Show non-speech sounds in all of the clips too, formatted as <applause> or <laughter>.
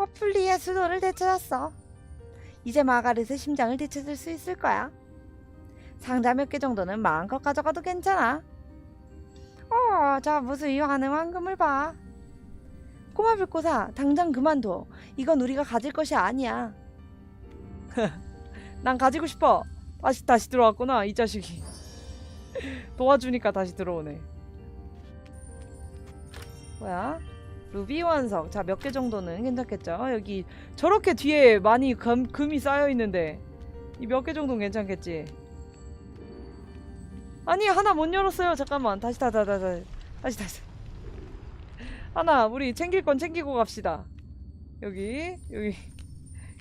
허플리의 수도를 되찾았어. 이제 마가렛의 심장을 되찾을 수 있을 거야. 상자 몇 개 정도는 마음껏 가져가도 괜찮아. 어, 저 무수히 하는 황금을 봐. 꼬마 불꽃아, 당장 그만둬. 이건 우리가 가질 것이 아니야. <laughs> 난 가지고 싶어. 다시 다시 들어왔구나 이 자식이. <laughs> 도와주니까 다시 들어오네. 뭐야? 루비 원석. 자, 몇 개 정도는 괜찮겠죠? 여기 저렇게 뒤에 많이 금, 금이 쌓여 있는데 이 몇 개 정도는 괜찮겠지? 아니, 하나 못 열었어요. 잠깐만. 다시 다시 다시 다시 다시 다시. 하나 우리 챙길 건 챙기고 갑시다. 여기 여기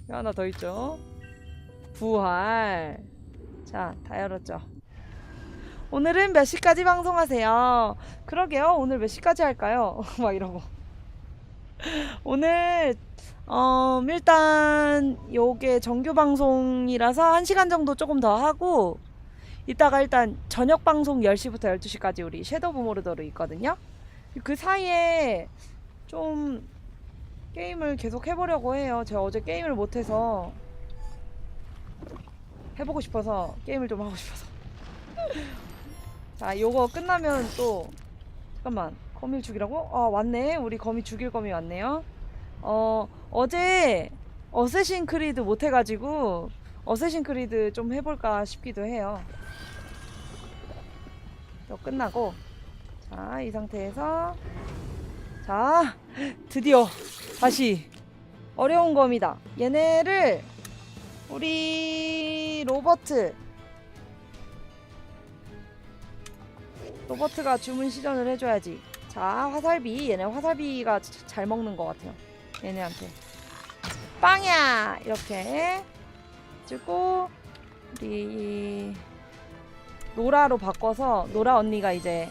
하나 더 있죠. 부활. 자, 다 열었죠. 오늘은 몇 시까지 방송하세요? 그러게요. 오늘 몇 시까지 할까요? <laughs> 막 이러고. 오늘 어 일단 요게 정규 방송이라서 1시간 정도 조금 더 하고 이따가 일단 저녁 방송 10시부터 12시까지 우리 섀도우 모르더로 있거든요. 그 사이에 좀 게임을 계속 해보려고 해요. 제가 어제 게임을 못해서 해보고 싶어서 게임을 좀 하고 싶어서. <laughs> 자, 요거 끝나면 또 잠깐만 거미를 죽이라고? 아 왔네. 우리 거미 죽일 거미 왔네요. 어 어제 어쌔신 크리드 못 해가지고 어쌔신 크리드 좀 해볼까 싶기도 해요. 또 끝나고 자 이 상태에서 자 드디어 다시 어려운 검이다. 얘네를 우리 로버트 로버트가 주문 시전을 해줘야지. 자 화살비 얘네 화살비가 자- 잘 먹는 것 같아요. 얘네한테 빵야 이렇게 주고 우리 노라로 바꿔서 노라 언니가 이제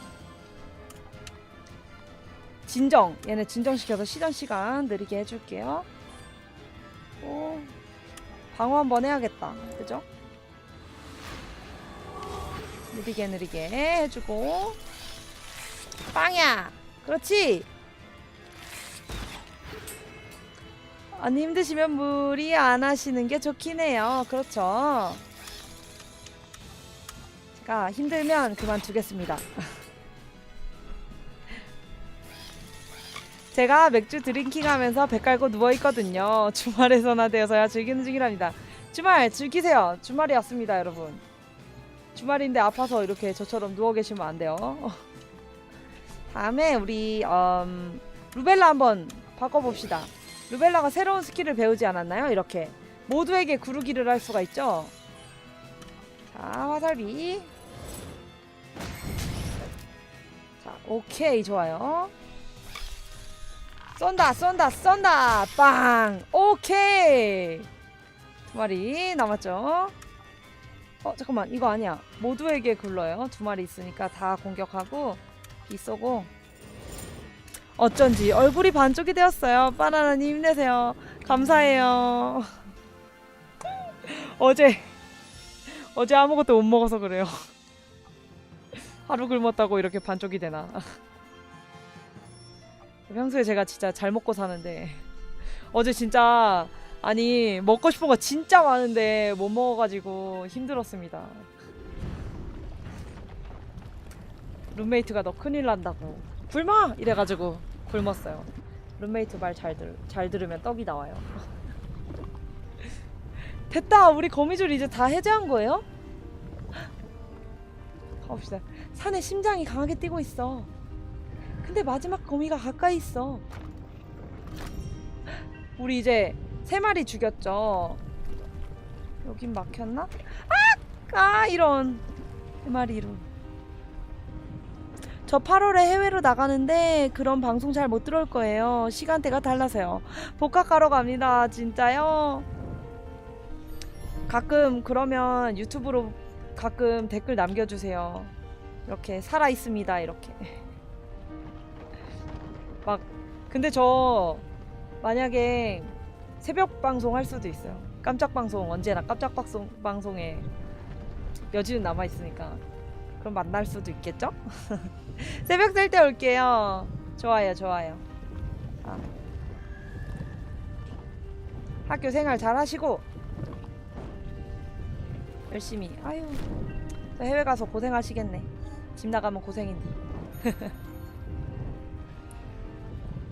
진정 얘네 진정시켜서 시전 시간 느리게 해줄게요. 오 방어 한번 해야겠다. 그죠? 느리게 느리게 해주고 빵야. 그렇지? 안 힘드시면 무리 안 하시는 게 좋긴 해요. 그렇죠? 제가 힘들면 그만두겠습니다. <laughs> 제가 맥주 드링킹 하면서 배 깔고 누워있거든요. 주말에서나 되어서야 즐기는 중이랍니다. 주말 즐기세요. 주말이 왔습니다 여러분. 주말인데 아파서 이렇게 저처럼 누워 계시면 안 돼요. <laughs> 다음에 우리 음, 루벨라 한번 바꿔봅시다. 루벨라가 새로운 스킬을 배우지 않았나요? 이렇게 모두에게 구르기를 할 수가 있죠. 자 화살비. 자 오케이 좋아요. 쏜다 쏜다 쏜다 빵 오케이 두 마리 남았죠. 어 잠깐만 이거 아니야 모두에게 굴러요 두 마리 있으니까 다 공격하고 이 쏘고 어쩐지 얼굴이 반쪽이 되었어요. 바나나님 힘내세요. 감사해요. <laughs> 어제 어제 아무것도 못 먹어서 그래요. <laughs> 하루 굶었다고 이렇게 반쪽이 되나. <laughs> 평소에 제가 진짜 잘 먹고 사는데 어제 진짜 아니 먹고 싶은 거 진짜 많은데 못 먹어가지고 힘들었습니다. 룸메이트가 너 큰일 난다고 굶어 이래가지고 굶었어요. 룸메이트 말 잘 들, 잘 들으면 떡이 나와요. <laughs> 됐다 우리 거미줄 이제 다 해제한 거예요? <laughs> 가봅시다. 산에 심장이 강하게 뛰고 있어. 근데 마지막 거미가 가까이 있어. <gasps> 우리 이제 세 마리 죽였죠. 여긴 막혔나? 아! 아 이런 세 마리로. 저 8월에 해외로 나가는데 그런 방송 잘 못 들어올 거예요. 시간대가 달라서요. 복학하러 갑니다. 진짜요? 가끔 그러면 유튜브로 가끔 댓글 남겨주세요. 이렇게 살아 있습니다. 이렇게. <laughs> 막 근데 저 만약에 새벽 방송 할 수도 있어요. 깜짝 방송 언제나 깜짝 방송 방송에 여지는 남아 있으니까 그럼 만날 수도 있겠죠? <laughs> 새벽 셀 때 올게요. 좋아요, 좋아요. 아. 학교 생활 잘 하시고 열심히 아유 또 해외 가서 고생하시겠네 집 나가면 고생인데 <laughs>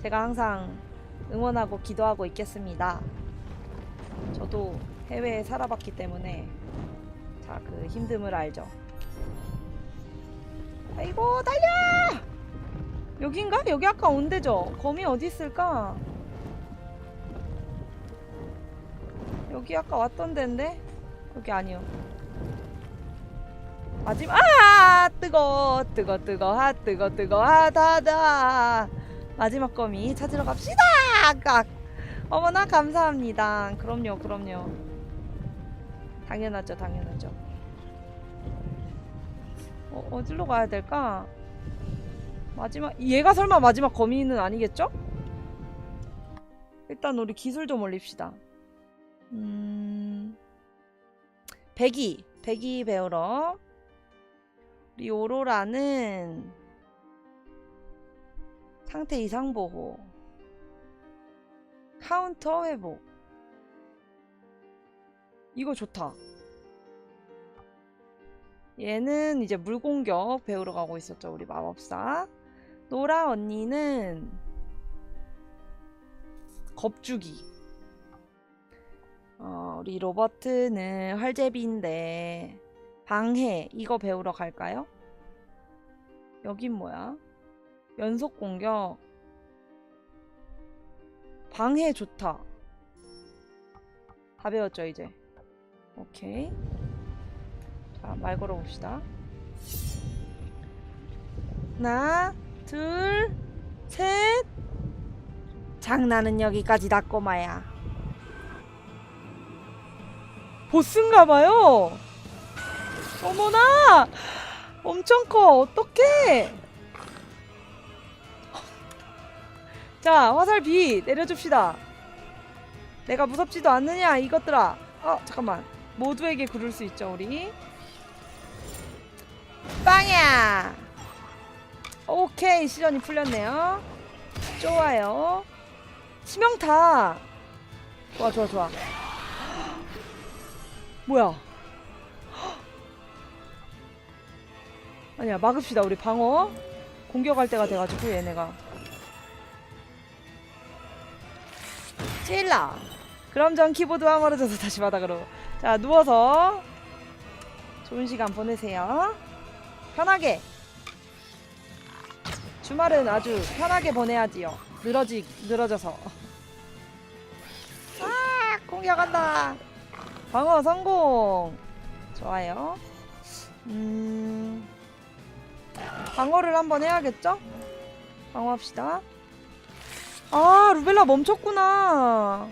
제가 항상 응원하고 기도하고 있겠습니다 저도 해외에 살아봤기 때문에 자 그 힘듦을 알죠 아이고 달려 여긴가? 여기 아까 온 데죠? 검이 어디 있을까? 여기 아까 왔던 데인데? 여기 아니요. 마지막 아 뜨거 뜨거 뜨거 하 뜨거 뜨거 하다다 마지막 거미 찾으러 갑시다. 깍. 어머나 감사합니다. 그럼요 그럼요. 당연하죠 당연하죠. 어, 어디로 가야 될까? 마지막 얘가 설마 마지막 거미는 아니겠죠? 일단 우리 기술 좀 올립시다. 음, 배기 배기 배우러 우리 오로라는 상태 이상 보호 카운터 회복 이거 좋다. 얘는 이제 물공격 배우러 가고 있었죠 우리 마법사. 노라 언니는 겁주기. 어, 우리 로버트는 활제비인데 방해 이거 배우러 갈까요? 여긴 뭐야? 연속 공격. 방해 좋다. 다 배웠죠 이제. 오케이. 자, 말 걸어봅시다. 하나, 둘, 셋. 장난은 여기까지다 꼬마야. 보스인가봐요. 어머나, 엄청 커. 어떡해? 자, 화살 비 내려줍시다. 내가 무섭지도 않느냐 이것들아. 어, 잠깐만. 모두에게 구를 수 있죠 우리. 빵야. 오케이 시전이 풀렸네요. 좋아요. 치명타. 좋아 좋아 좋아. 뭐야? <gasps> 아니야 막읍시다 우리 방어. 공격할 때가 돼가지고 얘네가. 찔러. 그럼 전 키보드와 멀어져서 다시 바닥으로. 자 누워서 좋은 시간 보내세요. 편하게. 주말은 아주 편하게 보내야지요. 늘어지 늘어져서. 아 공격한다. 방어 성공. 좋아요. 음 방어를 한번 해야겠죠? 방어합시다. 아 루벨라 멈췄구나.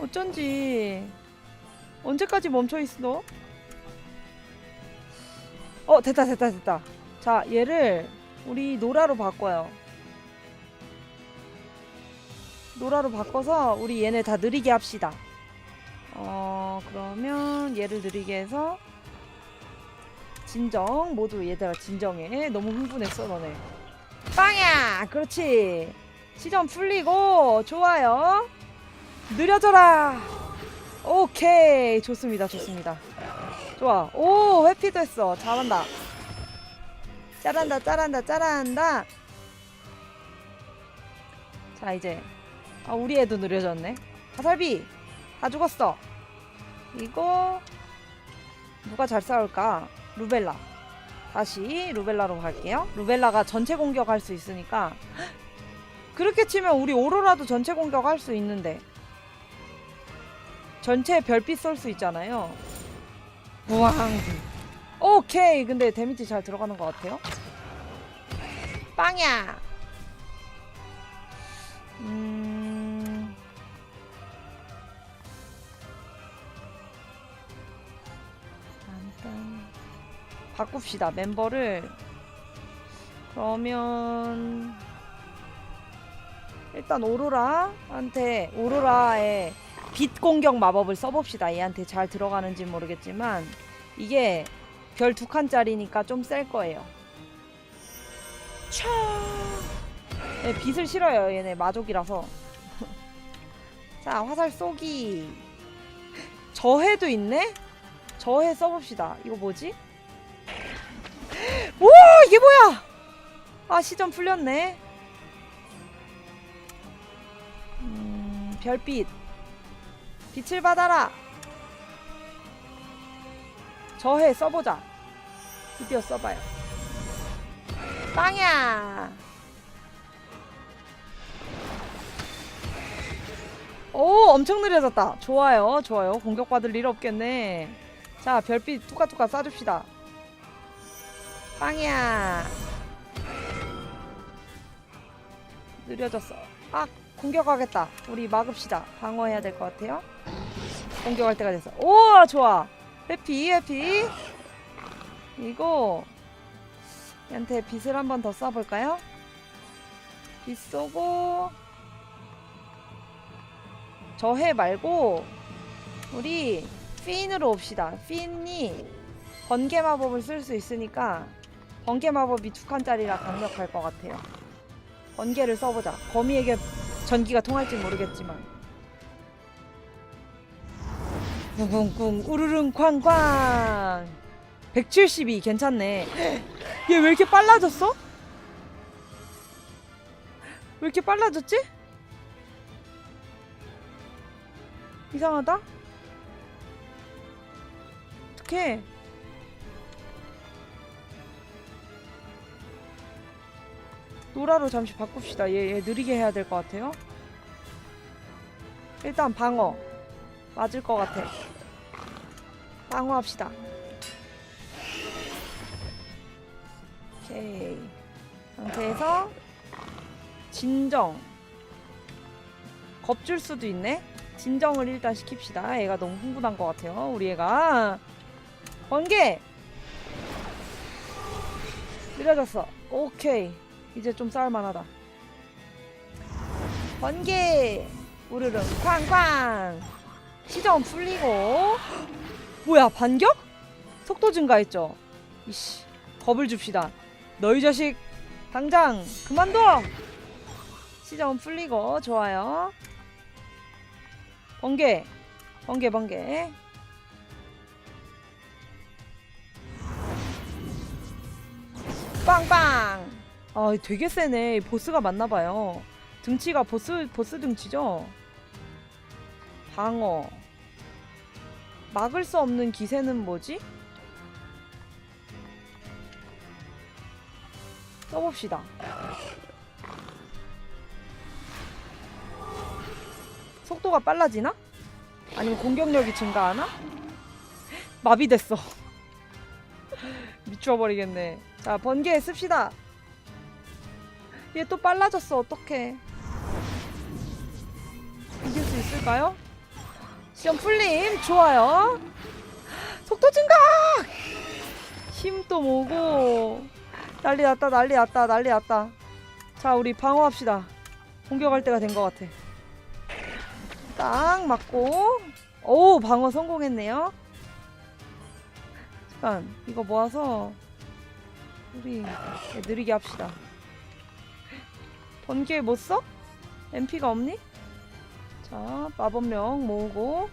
어쩐지 언제까지 멈춰 있어? 어 됐다 됐다 됐다. 자 얘를 우리 노라로 바꿔요. 노라로 바꿔서 우리 얘네 다 느리게 합시다. 어 그러면 얘를 느리게 해서 진정 모두 얘들아 진정해. 너무 흥분했어 너네. 빵야 그렇지. 시점 풀리고 좋아요. 느려져라. 오케이 좋습니다 좋습니다. 좋아. 오 회피도 했어. 잘한다. 짜란다 짜란다 짜란다. 자 이제. 아 우리 애도 느려졌네. 화살비. 다 죽었어. 이거 누가 잘 싸울까? 루벨라. 다시 루벨라로 갈게요. 루벨라가 전체 공격할 수 있으니까. <gasps> 그렇게 치면 우리 오로라도 전체 공격할 수 있는데. 전체 별빛 쏠 수 있잖아요 우왕 오케이. 근데 데미지 잘 들어가는 것 같아요. 빵야. 음. 바꿉시다 멤버를. 그러면 일단 오로라한테 오로라의 빛 공격 마법을 써봅시다 얘한테 잘 들어가는지 모르겠지만 이게 별 두 칸짜리니까 좀 셀 거예요. 차. 네, 빛을 싫어요. 얘네 마족이라서. <laughs> 자 화살 쏘기 저해도 있네? 저해 써봅시다 이거 뭐지? <gasps> 오 이게 뭐야 아 시점 풀렸네 음, 별빛 빛을 받아라. 저해 써보자. 드디어 써봐요. 빵야! 오 엄청 느려졌다. 좋아요 좋아요. 공격받을 일 없겠네. 자 별빛 뚜까뚜까 쏴줍시다. 빵야! 느려졌어. 아 공격하겠다. 우리 막읍시다. 방어해야 될 것 같아요. 공격할 때가 됐어. 오 좋아. 해피 해피. 이거 얘한테 빛을 한 번 더 쏴볼까요? 빛 쏘고 저해 말고 우리 핀으로 옵시다. 핀이 번개 마법을 쓸 수 있으니까 번개 마법이 두 칸짜리라 강력할 것 같아요. 번개를 써보자. 거미에게 전기가 통할지 모르겠지만. 쿵쿵쿵 우르릉 쾅쾅. 172 괜찮네. 얘 왜 이렇게 빨라졌어? 왜 이렇게 빨라졌지? 이상하다? 어떡해 노라로 잠시 바꿉시다. 얘, 얘 느리게 해야 될 것 같아요. 일단 방어. 맞을 것 같아. 방어합시다. 오케이. 상태에서 진정. 겁줄 수도 있네. 진정을 일단 시킵시다. 애가 너무 흥분한 것 같아요 우리 애가. 번개! 느려졌어. 오케이 이제 좀 싸울만하다. 번개 우르릉 쾅쾅. 시점 풀리고. 뭐야 반격? 속도 증가했죠? 이씨 겁을 줍시다. 너희 자식 당장 그만둬! 시점 풀리고 좋아요. 번개 번개 번개. 빵빵 아 되게 세네. 보스가 맞나봐요. 등치가 보스 보스 등치죠? 방어. 막을 수 없는 기세는 뭐지? 써봅시다. 속도가 빨라지나? 아니면 공격력이 증가하나? 마비됐어. <laughs> 미쳐버리겠네. 자 번개 씁시다 얘 또 빨라졌어. 어떡해. 이길 수 있을까요? 시험 풀림. 좋아요. 속도 증가 힘도 모으고. 난리 났다 난리 났다 난리 났다. 자 우리 방어합시다. 공격할 때가 된 것 같아. 딱 맞고. 오 방어 성공했네요. 잠깐 이거 모아서 우리 느리게 합시다 번개 못 써? MP가 없니? 자 마법력 모으고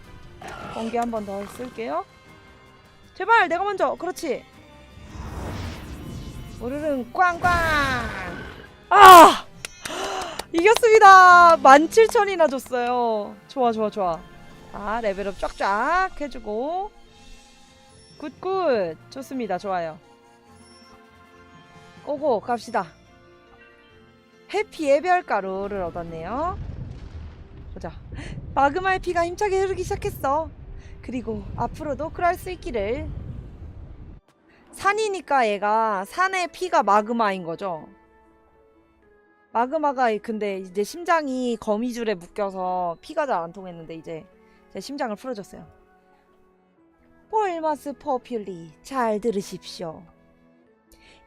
번개 한 번 더 쓸게요. 제발 내가 먼저. 그렇지. 오르릉 꽝꽝. 아! 이겼습니다. 17,000이나 줬어요. 좋아 좋아 좋아. 자 레벨업 쫙쫙 해주고. 굿굿. 좋습니다. 좋아요. 고고 갑시다 해피의 별가루를 얻었네요. 보자. 마그마의 피가 힘차게 흐르기 시작했어. 그리고 앞으로도 그럴 수 있기를. 산이니까 얘가 산의 피가 마그마인 거죠. 마그마가 근데 이제 심장이 거미줄에 묶여서 피가 잘 안 통했는데 이제 제 심장을 풀어줬어요. 폴마스 퍼퓰리 잘 들으십시오.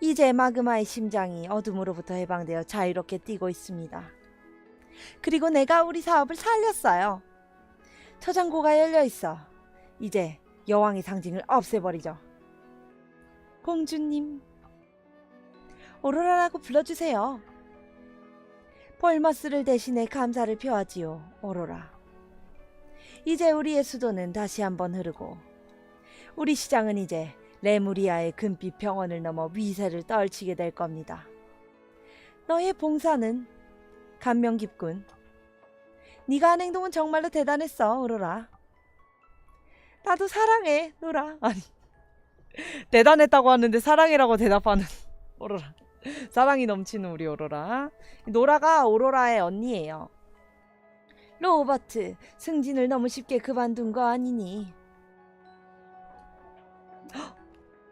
이제 마그마의 심장이 어둠으로부터 해방되어 자유롭게 뛰고 있습니다. 그리고 내가 우리 사업을 살렸어요. 저장고가 열려 있어. 이제 여왕의 상징을 없애버리죠. 공주님, 오로라라고 불러주세요. 폴머스를 대신해 감사를 표하지요, 오로라. 이제 우리의 수도는 다시 한번 흐르고 우리 시장은 이제 레무리아의 금빛 병원을 넘어 위세를 떨치게 될 겁니다. 너의 봉사는 감명 깊군. 네가 한 행동은 정말로 대단했어, 오로라. 나도 사랑해, 노라. <laughs> 아니, 대단했다고 하는데 사랑해라고 대답하는 <laughs> 오로라. 사랑이 넘치는 우리 오로라. 노라가 오로라의 언니예요. 로버트, 승진을 너무 쉽게 그만둔 거 아니니?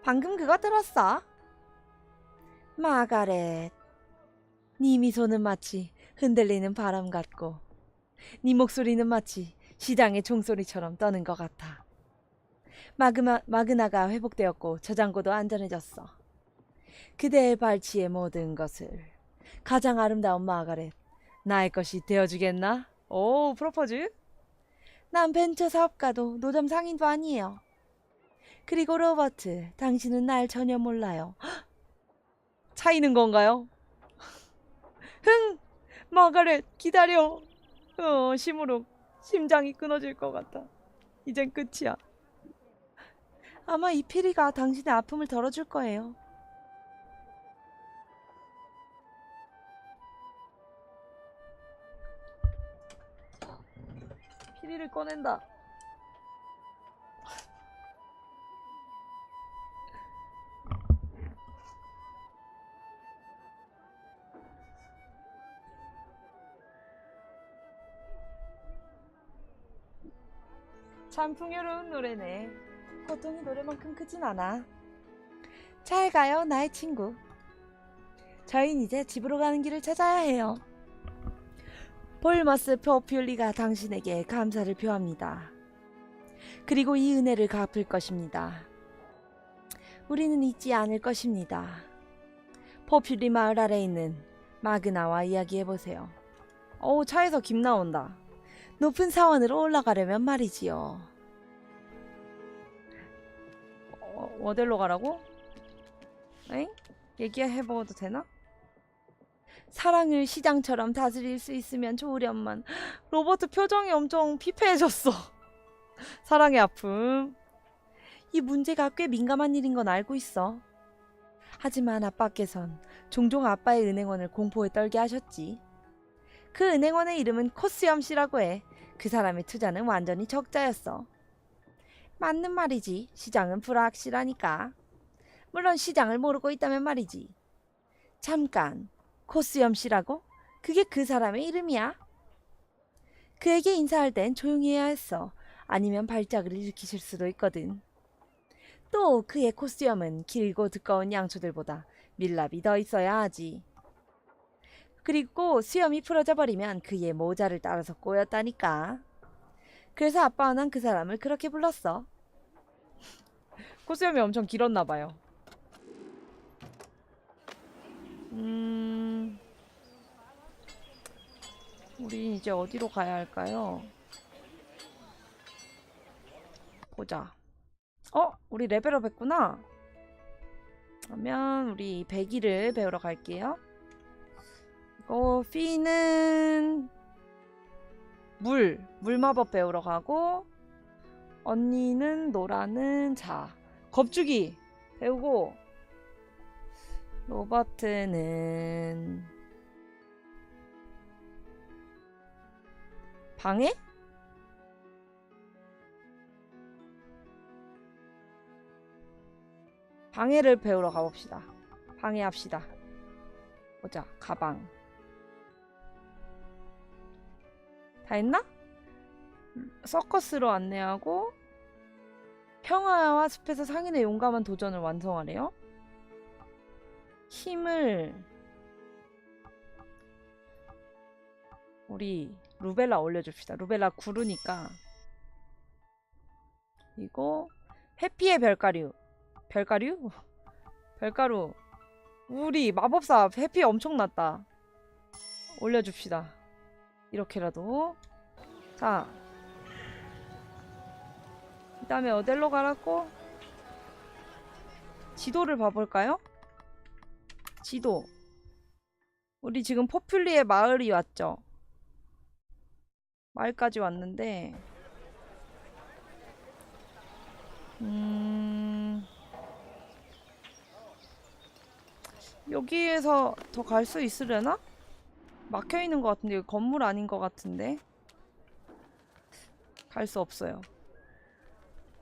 방금 그거 들었어? 마가렛, 네 미소는 마치 흔들리는 바람 같고 네 목소리는 마치 시장의 종소리처럼 떠는 것 같아. 마그마, 마그나가 회복되었고 저장고도 안전해졌어. 그대의 발치의 모든 것을 가장 아름다운 마가렛 나의 것이 되어주겠나? 오 프로포즈? 난 벤처 사업가도 노점 상인도 아니에요. 그리고 로버트, 당신은 날 전혀 몰라요. 헉! <gasps> 차이는 건가요? <laughs> 흥! 마가렛 기다려. 어, 심으로 심장이 끊어질 것 같아. 이젠 끝이야. 아마 이 피리가 당신의 아픔을 덜어줄 거예요. 피리를 꺼낸다. 참 풍요로운 노래네. 고통이 노래만큼 크진 않아. 잘 가요, 나의 친구. 저희는 이제 집으로 가는 길을 찾아야 해요. 볼머스 포퓰리가 당신에게 감사를 표합니다. 그리고 이 은혜를 갚을 것입니다. 우리는 잊지 않을 것입니다. 포퓰리 마을 아래 있는 마그나와 이야기해보세요. 오, 차에서 김 나온다. 높은 사원으로 올라가려면 말이지요. 어, 어딜로 가라고? 엥? 얘기해봐도 되나? 사랑을 시장처럼 다스릴 수 있으면 좋으련만 로버트 표정이 엄청 피폐해졌어. <laughs> 사랑의 아픔. 이 문제가 꽤 민감한 일인 건 알고 있어. 하지만 아빠께선 종종 아빠의 은행원을 공포에 떨게 하셨지. 그 은행원의 이름은 코스염 씨라고 해. 그 사람의 투자는 완전히 적자였어. 맞는 말이지. 시장은 불확실하니까. 물론 시장을 모르고 있다면 말이지. 잠깐. 코스염 씨라고? 그게 그 사람의 이름이야? 그에게 인사할 땐 조용히 해야 했어. 아니면 발작을 일으키실 수도 있거든. 또 그의 코스염은 길고 두꺼운 양초들보다 밀랍이 더 있어야 하지. 그리고 수염이 풀어져 버리면 그의 모자를 따라서 꼬였다니까. 그래서 아빠와 난 그 사람을 그렇게 불렀어. <laughs> 코스염이 엄청 길었나 봐요. 음, 우린 이제 어디로 가야 할까요? 보자. 어, 우리 레벨업 했구나. 그러면 우리 배기를 배우러 갈게요. 이거 피는 물, 물 마법 배우러 가고 언니는 노라는 자, 겁주기 배우고 로버트는 방해? 방해를 배우러 가봅시다. 방해합시다. 보자, 가방. 다 했나? 서커스로 안내하고 평화와 숲에서 상인의 용감한 도전을 완성하래요. 힘을 우리 루벨라 올려줍시다. 루벨라 구르니까 이거 해피의 별가루 별가루? 별가루 우리 마법사 해피 엄청 났다. 올려줍시다. 이렇게라도 자 그 다음에 어딜로 가라고? 지도를 봐볼까요? 지도 우리 지금 포퓰리의 마을이 왔죠? 마을까지 왔는데 음... 여기에서 더 갈 수 있으려나? 막혀 있는 것 같은데 건물 아닌 것 같은데 갈 수 없어요.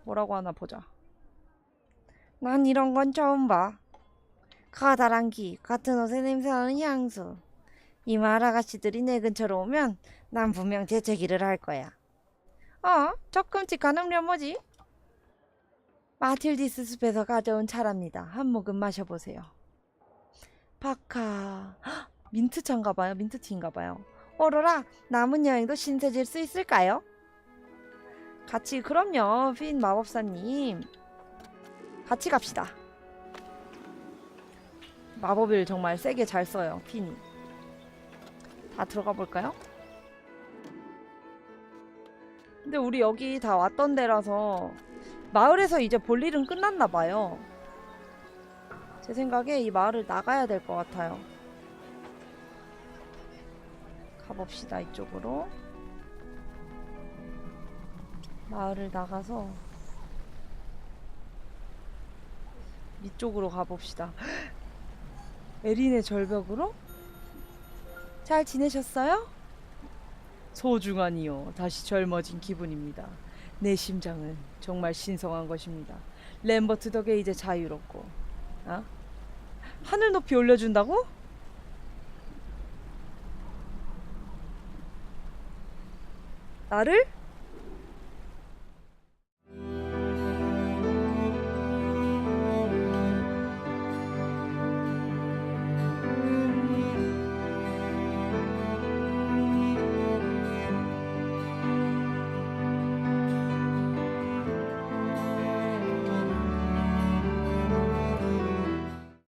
뭐라고 하나 보자. 난 이런 건 처음 봐. 커다란 기, 같은 옷에 냄새나는 향수. 이 마을 아가씨들이 내 근처로 오면 난 분명 재채기를 할 거야. 어? 저 끔찍한 음료 뭐지? 마틸디스 숲에서 가져온 차랍니다. 한 모금 마셔보세요. 파카. 헉, 민트차인가 봐요. 민트티인가 봐요. 오로라, 남은 여행도 신세질 수 있을까요? 같이 그럼요. 핀 마법사님. 같이 갑시다. 마법을 정말 세게 잘 써요. 핀이. 다 들어가 볼까요? 근데 우리 여기 다 왔던 데라서 마을에서 이제 볼 일은 끝났나 봐요. 제 생각에 이 마을을 나가야 될 것 같아요. 가봅시다 이쪽으로. 마을을 나가서 위쪽으로 가봅시다. <gasps> 에린의 절벽으로? 잘 지내셨어요? 소중하니요. 다시 젊어진 기분입니다. 내 심장은 정말 신성한 것입니다. 램버트 덕에 이제 자유롭고, 어? 하늘 높이 올려준다고? 나를?